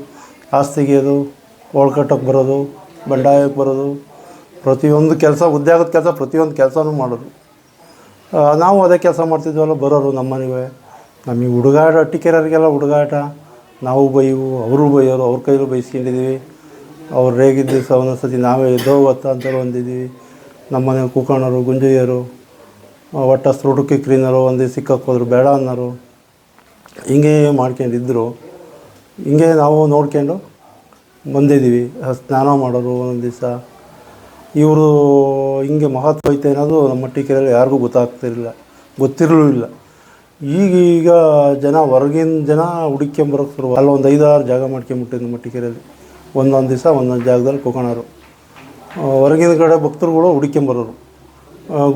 S3: ಆಸ್ತಿಗೆಯೋದು ಒಳ್ಕಟ್ಟೋಕೆ ಬರೋದು ಬಂಡಾಯಕ್ಕೆ ಬರೋದು, ಪ್ರತಿಯೊಂದು ಕೆಲಸ ಉದ್ಯೋಗದ ಕೆಲಸ ಪ್ರತಿಯೊಂದು ಕೆಲಸನೂ ಮಾಡೋದು. ನಾವು ಅದೇ ಕೆಲಸ ಮಾಡ್ತಿದ್ವಲ್ಲ, ಬರೋರು ನಮ್ಮ ಮನೆಗೆ ನಮಗೆ ಹುಡುಗಾಟ, ಅಟ್ಟಿಕೆರರಿಗೆಲ್ಲ ಹುಡುಗಾಟ. ನಾವು ಬೈವು, ಅವರು ಬೈಯೋರು, ಅವ್ರ ಕೈಲೂ ಬೈಸ್ಕೊಂಡಿದ್ದೀವಿ ಅವ್ರು ರೇಗಿದ್ದ ದಿವಸ ಒಂದೊಂದು ಸತಿ ನಾವೇ ಎದ್ದೋಗತ್ತ ಅಂತ ಬಂದಿದ್ದೀವಿ ನಮ್ಮ ಮನೆ ಕೂಕಣರು ಗುಂಜಯ್ಯರು ಒಟ್ಟು ಹುಡುಕಿ ಕ್ರೀನರು, ಒಂದು ಸಿಕ್ಕಕ್ಕೆ ಹೋದ್ರು, ಬೇಡ ಅನ್ನೋರು. ಹಿಂಗೆ ಮಾಡ್ಕೊಂಡಿದ್ರು. ಹಿಂಗೆ ನಾವು ನೋಡ್ಕೊಂಡು ಬಂದಿದ್ದೀವಿ. ಸ್ನಾನ ಮಾಡೋರು ಒಂದೊಂದು ದಿವಸ. ಇವರು ಹಿಂಗೆ ಮಹತ್ವ ಐತೆ ಅನ್ನೋದು ನಮ್ಮ ಟೀಕೆಯಲ್ಲಿ ಯಾರಿಗೂ ಗೊತ್ತಾಗ್ತಿರಲಿಲ್ಲ. ಗೊತ್ತಿರಲೂ ಇಲ್ಲ. ಈಗೀಗ ಜನ ಹೊರಗಿನ ಜನ ಹುಡುಕ್ಕೊಂಬರೋಕೆ ಶುರು ಅಲ್ಲ ಒಂದು ಐದಾರು ಜಾಗ ಮಾಡ್ಕೊಂಬಿಟ್ಟಿದ್ದು ಟೀಕೆರೆಯಲ್ಲಿ ಒಂದೊಂದು ದಿವಸ ಒಂದೊಂದು ಜಾಗದಲ್ಲಿ ಕುಕೋಣರು ಹೊರಗಿನ ಕಡೆ ಭಕ್ತರುಗಳು ಹುಡುಕ್ಕೊಂಬರೋರು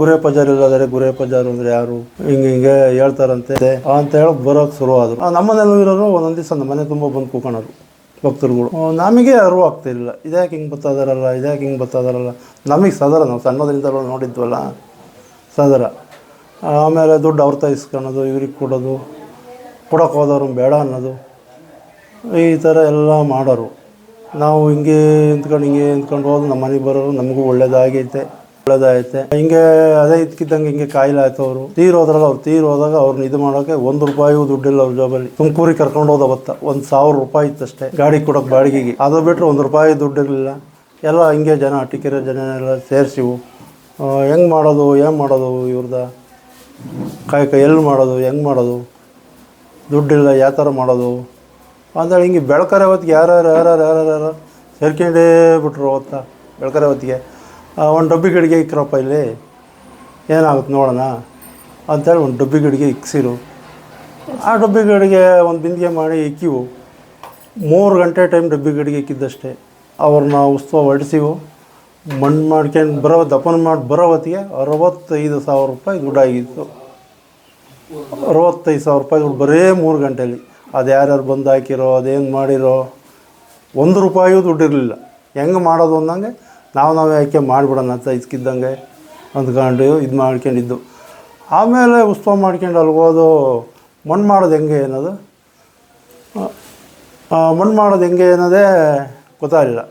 S3: ಗುರೇ ಪಜಾರ್ ಇಲ್ಲದಾರೆ ಗುರೇ ಪಜಾರ್ ಅಂದ್ರೆ ಯಾರು? ಹಿಂಗೆ ಹಿಂಗೆ ಹೇಳ್ತಾರಂತೆ. ಅಂತ ಹೇಳಿ ಬರೋಕೆ ಶುರು ಆದ್ರು. ನಮ್ಮನೆಲ್ಲೂ ಇರೋರು ಒಂದೊಂದು ದಿವಸ ನಮ್ಮ ಮನೆ ತುಂಬ ಬಂದು ಕೂಕೋಣರು ಭಕ್ತರುಗಳು. ನಮಗೆ ನಮಗೆ ಅರಿವು ಆಗ್ತಿರಲಿಲ್ಲ ಇದ್ಯಾಕೆ ಹಿಂಗೆ ಬತ್ತಾದಾರಲ್ಲ ಇದ್ಯಾಕೆ ಹಿಂಗೆ ಬತ್ತಾದಾರಲ್ಲ ನಮಗೆ ಸದರ, ನಾವು ಸಣ್ಣದ್ರಿಂದ ನೋಡಿದ್ವಲ್ಲ, ಸದರ. ಆಮೇಲೆ ದುಡ್ಡು ಅವ್ರ ಇಸ್ಕೊಳೋದು ಇವ್ರಿಗೆ ಕೊಡೋದು, ಕೊಡೋಕೆ ಹೋದವ್ರು ಬೇಡ ಅನ್ನೋದು. ಈ ಥರ ಎಲ್ಲ ಮಾಡೋರು. ನಾವು ಹಿಂಗೆ ನಿಂತ್ಕೊಂಡು ಹಿಂಗೆ ನಿಂತ್ಕೊಂಡು ಹೋದ್ರು ನಮ್ಮ ಮನೆಗೆ ಬರೋರು ನಮಗೂ ಒಳ್ಳೇದಾಗೈತೆ. ಒಳ್ಳೇದಾಗೈತೆ ಹಿಂಗೆ ಅದೇ ಇದ್ಕಿದ್ದಂಗೆ ಹಿಂಗೆ ಕಾಯಿಲೆ ಆಯ್ತು ಅವರು. ತೀರ್ ಹೋದ್ರಲ್ಲ ಅವ್ರು, ತೀರ್ ಹೋದಾಗ ಅವ್ರನ್ನ ಇದು ಮಾಡೋಕೆ ಒಂದು ರೂಪಾಯಿಗೂ ದುಡ್ಡಿಲ್ಲ ಅವ್ರ ಜಾಬಲ್ಲಿ. ತುಮಕೂರಿಗೆ ಕರ್ಕೊಂಡು ಹೋದ ಬತ್ತ ಒಂದು ಸಾವಿರ ರೂಪಾಯಿ ಇತ್ತಷ್ಟೇ. ಗಾಡಿ ಕೊಡೋಕೆ ಬಾಡಿಗೆಗೆ. ಅದು ಬಿಟ್ಟರೆ ಒಂದು ರೂಪಾಯಿ ದುಡ್ಡಿರಲಿಲ್ಲ. ಎಲ್ಲ ಹಿಂಗೆ ಜನ, ಅಟ್ಟಿಕೆರೆ ಜನ ಎಲ್ಲ ಸೇರಿಸಿವು ಹೆಂಗೆ ಮಾಡೋದು, ಏನು ಮಾಡೋದು ಇವ್ರದ? ಕಾಯಕ ಎಲ್ಲಿ ಮಾಡೋದು, ಹೆಂಗೆ ಮಾಡೋದು? ದುಡ್ಡಿಲ್ಲ, ಯಾವ ಥರ ಮಾಡೋದು? ಅಂದೇಳಿ ಹಿಂಗೆ ಬೆಳ್ಕರೆ ಹೊತ್ತಿಗೆ ಯಾರ್ಯಾರು ಯಾರ್ಯಾರು ಯಾರ್ಯಾರು ಯಾರು ಸೇರ್ಕೊಂಡೇ ಬಿಟ್ರು ಅವತ್ತ ಬೆಳ್ಕರೆ ಹೊತ್ತಿಗೆ. ಒಂದು ಡಬ್ಬಿ ಗಡಿಗೆ ಇಕ್ರಪ್ಪ ಇಲ್ಲಿ. ಏನಾಗುತ್ತೆ ನೋಡೋಣ. ಅಂತೇಳಿ ಒಂದು ಡಬ್ಬಿ ಗಡಿಗೆ ಇಕ್ಸಿರು. ಆ ಡಬ್ಬಿ ಗಡಿಗೆ ಒಂದು ಬಿಂದಿಗೆ ಮಾಡಿ ಇಕ್ಕಿವು. ಮೂರು ಗಂಟೆ ಟೈಮ್ ಡಬ್ಬಿ ಗಡಿಗೆ ಇಕ್ಕಿದ್ದಷ್ಟೇ. ಅವ್ರನ್ನ ಉತ್ಸವ ಹೊಡೆಸಿವು ಮಣ್ಣು ಮಾಡ್ಕೊಂಡು ಬರೋ ದಪ್ಪನ ಮಾಡಿ ಬರೋ ಹೊತ್ತಿಗೆ ಅರವತ್ತೈದು ಸಾವಿರ ರೂಪಾಯಿ ದುಡ್ಡಾಗಿತ್ತು ಅರವತ್ತೈದು ಸಾವಿರ ರೂಪಾಯಿ ದುಡ್ಡು ಬರೇ ಮೂರು ಗಂಟೆಯಲ್ಲಿ ಅದು ಯಾರ್ಯಾರು ಬಂದು ಹಾಕಿರೋ ಅದೇನು ಮಾಡಿರೋ, ಒಂದು ರೂಪಾಯಿಯೂ ದುಡ್ಡಿರಲಿಲ್ಲ ಹೆಂಗೆ ಮಾಡೋದು ಅಂದಂಗೆ ನಾವು ನಾವೇ ಆಯ್ಕೆ ಮಾಡಿಬಿಡೋಣ ಅಂತ ಇದ್ಕಿದ್ದಂಗೆ ಅಂದ್ಕೊಂಡು ಇದು ಮಾಡ್ಕೊಂಡಿದ್ದು. ಆಮೇಲೆ ಉತ್ಸವ ಮಾಡ್ಕೊಂಡು ಅಲ್ಲಿ ಹೋದು ಮಣ್ಣು ಮಾಡೋದು ಹೆಂಗೆ ಅನ್ನೋದು? ಮಣ್ಣು ಮಾಡೋದು ಹೆಂಗೆ ಅನ್ನೋದೇ ಗೊತ್ತಾಗಲಿಲ್ಲ.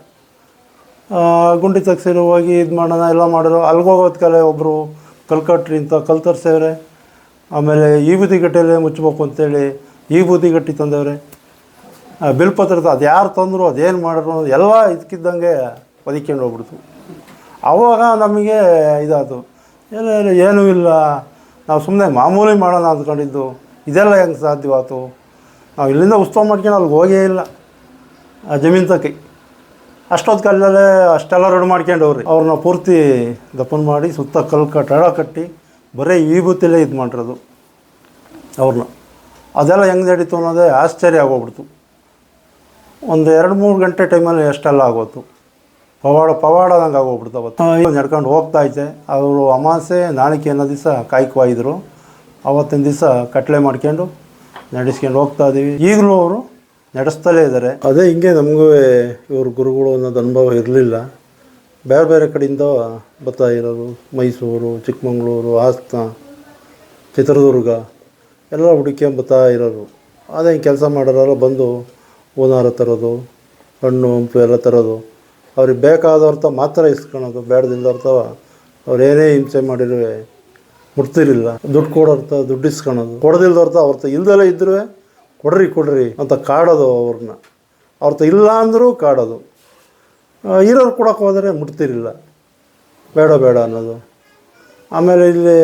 S3: ಗುಂಡಿ ತಗ್ಸಿರು, ಹೋಗಿ ಇದು ಮಾಡೋಣ, ಎಲ್ಲ ಮಾಡಿದ್ರು ಅಲ್ಲಿಗೆ ಹೋಗೋದ್ಕಲೆ ಒಬ್ಬರು ಕಲ್ಕಟ್ರಿ ಅಂತ ಕಲ್ ತರ್ಸೇವ್ರೆ. ಆಮೇಲೆ ಈ ಬೂದಿ ಗಟ್ಟೆಲೆ ಮುಚ್ಚಬೇಕು ಅಂತೇಳಿ ಈ ಬೂದಿ ಗಟ್ಟಿ ತಂದವ್ರೆ ಬಿಲ್ ಬಿಲ್ಪತ್ರದ ಅದು ಯಾರು ತಂದರು, ಅದೇನು ಮಾಡಿದ್ರು ಎಲ್ಲ ಇದಕ್ಕಿದ್ದಂಗೆ ಒದಿಕೊಂಡು ಹೋಗ್ಬಿಡ್ತು. ಆವಾಗ ನಮಗೆ ಇದಾಯ್ತು. ಏನು ಏನೂ ಇಲ್ಲ. ನಾವು ಸುಮ್ಮನೆ ಮಾಮೂಲಿ ಮಾಡೋಣ ಅಂದ್ಕೊಂಡಿದ್ದು. ಇದೆಲ್ಲ ಹೆಂಗೆ ಸಾಧ್ಯವಾಯ್ತು? ನಾವು ಇಲ್ಲಿಂದ ಉತ್ಸವ ಮಾಡ್ಕೊಂಡು ಅಲ್ಲಿಗೆ ಹೋಗೇ ಇಲ್ಲ. ಆ ಜಮೀನು ತಕ್ಕಿ ಅಷ್ಟೊತ್ತು ಕಲ್ಲಲ್ಲೇ ಅಷ್ಟೆಲ್ಲ ರೆಡಿ ಮಾಡ್ಕೊಂಡವ್ರಿ. ಅವ್ರನ್ನ ಪೂರ್ತಿ ದಪ್ಪನ ಮಾಡಿ ಸುತ್ತ ಕಲ್ಲು ಕಟ್ಟಡ ಕಟ್ಟಿ ಬರೀ ಈ ಇದು ಮಾಡಿರೋದು ಅವ್ರನ್ನ. ಅದೆಲ್ಲ ಹೆಂಗೆ ನಡೀತು ಅನ್ನೋದೇ ಆಶ್ಚರ್ಯ ಆಗೋಗ್ಬಿಡ್ತು. ಒಂದು ಎರಡು ಮೂರು ಗಂಟೆ ಟೈಮಲ್ಲಿ ಎಷ್ಟೆಲ್ಲ ಆಗೋತು ಪವಾಡ ಪವಾಡ ಆಗೋಗ್ಬಿಡ್ತಾವ ಆಗೋಗ್ಬಿಡ್ತು ಅವತ್ತು. ಇವಾಗ ನಡ್ಕೊಂಡು ಹೋಗ್ತಾ ಐತೆ ಅವರು ಅಮಾಸೆ ನಾಳಿಕೆ ಅನ್ನೋ ದಿವಸ ಕಾಯ್ಕೋಯಿದ್ರು ಅವತ್ತಿನ ದಿವಸ ಕಟ್ಲೆ ಮಾಡ್ಕೊಂಡು ನಡೆಸ್ಕೊಂಡು ಹೋಗ್ತಾ ಇದ್ದೀವಿ. ಈಗಲೂ ಅವರು ನಡೆಸ್ತಲೇ ಇದ್ದಾರೆ. ಅದೇ ಹಿಂಗೆ ನಮಗೂ ಇವರು ಗುರುಗಳು ಅನ್ನೋದು ಅನುಭವ ಇರಲಿಲ್ಲ. ಬೇರೆ ಬೇರೆ ಕಡೆಯಿಂದ ಬರ್ತಾ ಇರೋರು ಮೈಸೂರು ಚಿಕ್ಕಮಗಳೂರು ಹಾಸನ ಚಿತ್ರದುರ್ಗ ಎಲ್ಲ ಹುಡುಕ್ಯಂಬ ಬರ್ತಾ ಇರೋರು. ಅದೇ ಕೆಲಸ ಮಾಡೋರೆಲ್ಲ ಬಂದು ಹೂನಾರ ತರೋದು ಹಣ್ಣು ಹಂಪು ಎಲ್ಲ ತರೋದು. ಅವ್ರಿಗೆ ಬೇಕಾದವ್ರ ಮಾತ್ರ ಇಸ್ಕೊಳೋದು ಬೇಡದಿಲ್ಲದವ್ರ ತವ ಅವ್ರು ಏನೇ ಹಿಂಸೆ ಮಾಡಿರುವೆ ಮುಟ್ತಿರಲಿಲ್ಲ. ದುಡ್ಡು ಕೊಡೋರ್ತ ದುಡ್ಡು ಇಸ್ಕೊಳೋದು ಕೊಡದಿಲ್ದವ್ರತ ಅವ್ರತ ಇಲ್ದಲೇ ಇದ್ರೂ ಕೊಡ್ರಿ ಕೊಡ್ರಿ ಅಂತ ಕಾಡೋದು ಅವ್ರನ್ನ. ಅವ್ರತ ಇಲ್ಲ ಅಂದರೂ ಕಾಡೋದು. ಇರೋರು ಕೊಡೋಕೆ ಹೋದರೆ ಮುಟ್ತಿರಲಿಲ್ಲ. ಬೇಡ ಬೇಡ ಅನ್ನೋದು. ಆಮೇಲೆ ಇಲ್ಲಿ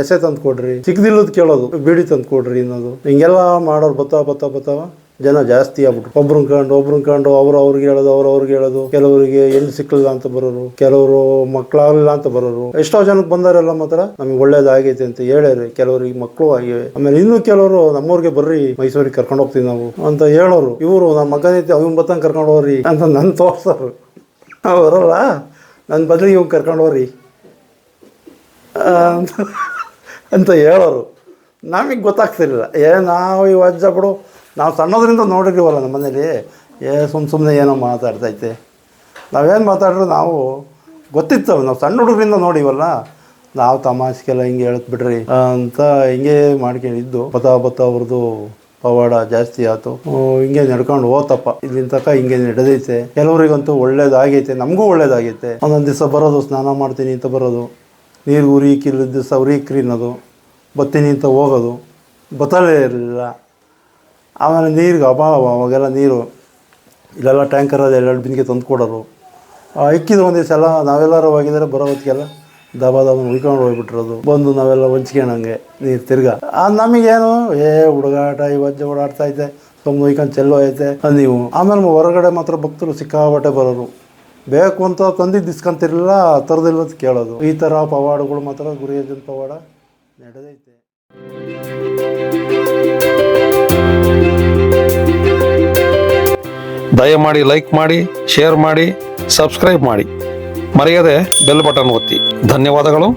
S3: ಎಸೆ ತಂದು ಕೊಡ್ರಿ ಸಿಕ್ದಿಲ್ಲದ ಕೇಳೋದು, ಬೀಡಿ ತಂದು ಕೊಡ್ರಿ ಅನ್ನೋದು. ಹಿಂಗೆಲ್ಲ ಮಾಡೋರು ಬತ್ತಾ ಬತ್ತಾ ಬತ್ತಾವ. ಜನ ಜಾಸ್ತಿ ಆಗ್ಬಿಟ್ರು ಒಬ್ರು ಕಂಡು ಒಬ್ರು ಕಂಡು, ಅವ್ರು ಅವ್ರಿಗೆ ಹೇಳೋದು, ಅವ್ರು ಅವ್ರಿಗೆ ಹೇಳೋದು. ಕೆಲವರಿಗೆ ಹೆಣ್ಣು ಸಿಕ್ಕಲಿಲ್ಲ ಅಂತ ಬರೋರು, ಕೆಲವರು ಮಕ್ಕಳಾಗಲಿಲ್ಲ ಅಂತ ಬರೋರು. ಎಷ್ಟೋ ಜನಕ್ಕೆ ಬಂದಾರಲ್ಲ ಮಾತ್ರ ನಮಗೆ ಒಳ್ಳೇದಾಗೈತೆ ಅಂತ ಹೇಳ್ಯಾರಿ. ಕೆಲವರಿಗೆ ಮಕ್ಕಳು ಆಗಿವೆ ಆಮೇಲೆ ಇನ್ನೂ ಕೆಲವರು ನಮ್ಮೂರಿಗೆ ಬರ್ರಿ, ಮೈಸೂರಿಗೆ ಕರ್ಕೊಂಡು ಹೋಗ್ತೀವಿ ನಾವು ಅಂತ ಹೇಳೋರು. ಇವರು ನಮ್ಮ ಮಗನೈತಿ, ಅವ್ನ ಬತ್ತಂಗೆ ಕರ್ಕೊಂಡು ಹೋಗ್ರಿ ಅಂತ ನನ್ನ ತೋರ್ಸೋರು. ಅವರಲ್ಲ ನನ್ನ ಬದಲಿಗೆ ಇವ್ನು ಕರ್ಕೊಂಡು ಹೋಗ್ರಿ. ಅಂತ ಹೇಳೋರು. ನಮಗೆ ಗೊತ್ತಾಗ್ತಿರಲಿಲ್ಲ. ಏ, ನಾವು ಈ ಅಜ್ಜ ಬಿಡು. ನಾವು ಸಣ್ಣದರಿಂದ ನೋಡಿರ್ತೀವಲ್ಲ ನಮ್ಮ ಮನೇಲಿ, ಏ ಸುಮ್ಮ ಸುಮ್ಮನೆ ಏನೋ ಮಾತಾಡ್ತೈತೆ. ನಾವೇನು ಮಾತಾಡಿದ್ರು ನಾವು ಗೊತ್ತಿತ್ತು, ನಾವು ಸಣ್ಣ ಹುಡುಗರಿಂದ ನೋಡಿವಲ್ಲ, ನಾವು ತಮಾಷೆಗೆಲ್ಲ ಹಿಂಗೆ ಹೇಳ್ತ್ಬಿಡ್ರಿ ಅಂತ ಹಿಂಗೆ ಮಾಡ್ಕೊಂಡಿದ್ದು. ಬತ್ತಾ ಬತ್ತಾ ಅವ್ರದ್ದು ಪವಾಡ ಜಾಸ್ತಿ ಆಯ್ತು ಹಿಂಗೆ ನಡ್ಕೊಂಡು ಹೋತಪ್ಪ. ಇಲ್ಲಿನ ತನಕ ಹಿಂಗೆ ನಡೆದೈತೆ. ಕೆಲವರಿಗಂತೂ ಒಳ್ಳೇದಾಗೈತೆ, ನಮಗೂ ಒಳ್ಳೇದಾಗೈತೆ. ಒಂದೊಂದು ದಿವಸ ಬರೋದು, ಸ್ನಾನ ಮಾಡ್ತೀನಿ ಅಂತ ಬರೋದು. ನೀರು ಉರಿಕಿಲ್ಲ ದಿವಸ ಉರಿಕ್ರಿ ಅನ್ನೋದು ಬತ್ತೀನಿ ಅಂತ ಹೋಗೋದು. ಬತ್ತಲೇ ಇರಲಿಲ್ಲ. ಆಮೇಲೆ ನೀರಿಗೆ ಅಭಾವ, ಅವಾಗೆಲ್ಲ ನೀರು, ಇಲ್ಲೆಲ್ಲ ಟ್ಯಾಂಕರ್ ಅದು ಎರಡು ಬಿಂದಿಗೆ ತಂದು ಕೊಡೋರು ಇಕ್ಕಿದ ಒಂದು ದಿವಸ ಎಲ್ಲ ನಾವೆಲ್ಲರೂ ಹೋಗಿದ್ರೆ ಬರೋ ಹೊತ್ತಿಗೆಲ್ಲ ದಬ ದಬ ಉಳ್ಕೊಂಡು ಹೋಗ್ಬಿಟ್ಟಿರೋದು. ಬಂದು ನಾವೆಲ್ಲ ಹೊಂಚ್ಕೊಳಂಗೆ ನೀರು ತಿರ್ಗಾ. ಆ, ನಮಗೇನು, ಏ ಹುಡುಗಾಟ ಈ ವಜ್ಜೆ ಓಡಾಡ್ತಾ ಐತೆ ಸುಮ್ಮನೆ ಉಯ್ಕೊಂಡು ಚೆಲ್ಲೋ ಐತೆ ನೀವು. ಆಮೇಲೆ ಹೊರಗಡೆ ಮಾತ್ರ ಭಕ್ತರು ಸಿಕ್ಕಾಬಟ್ಟೆ ಬರೋರು. ಬೇಕು ಅಂತ ತಂದಿದ್ದು ಇಸ್ಕೊಂತಿರಲಿಲ್ಲ ತರದಿಲ್ಲ ಅಂತ ಕೇಳೋದು. ಈ ಥರ ಪವಾಡಗಳು ಮಾತ್ರ ಗುರಿಯಜನ ಪವಾಡ ನಡೆದೈತೆ.
S1: ದಯಮಾಡಿ ಲೈಕ್ ಮಾಡಿ ಶೇರ್ ಮಾಡಿ ಸಬ್ಸ್ಕ್ರೈಬ್ ಮಾಡಿ. ಮರೆಯದೆ ಬೆಲ್ ಬಟನ್ ಒತ್ತಿ. ಧನ್ಯವಾದಗಳು.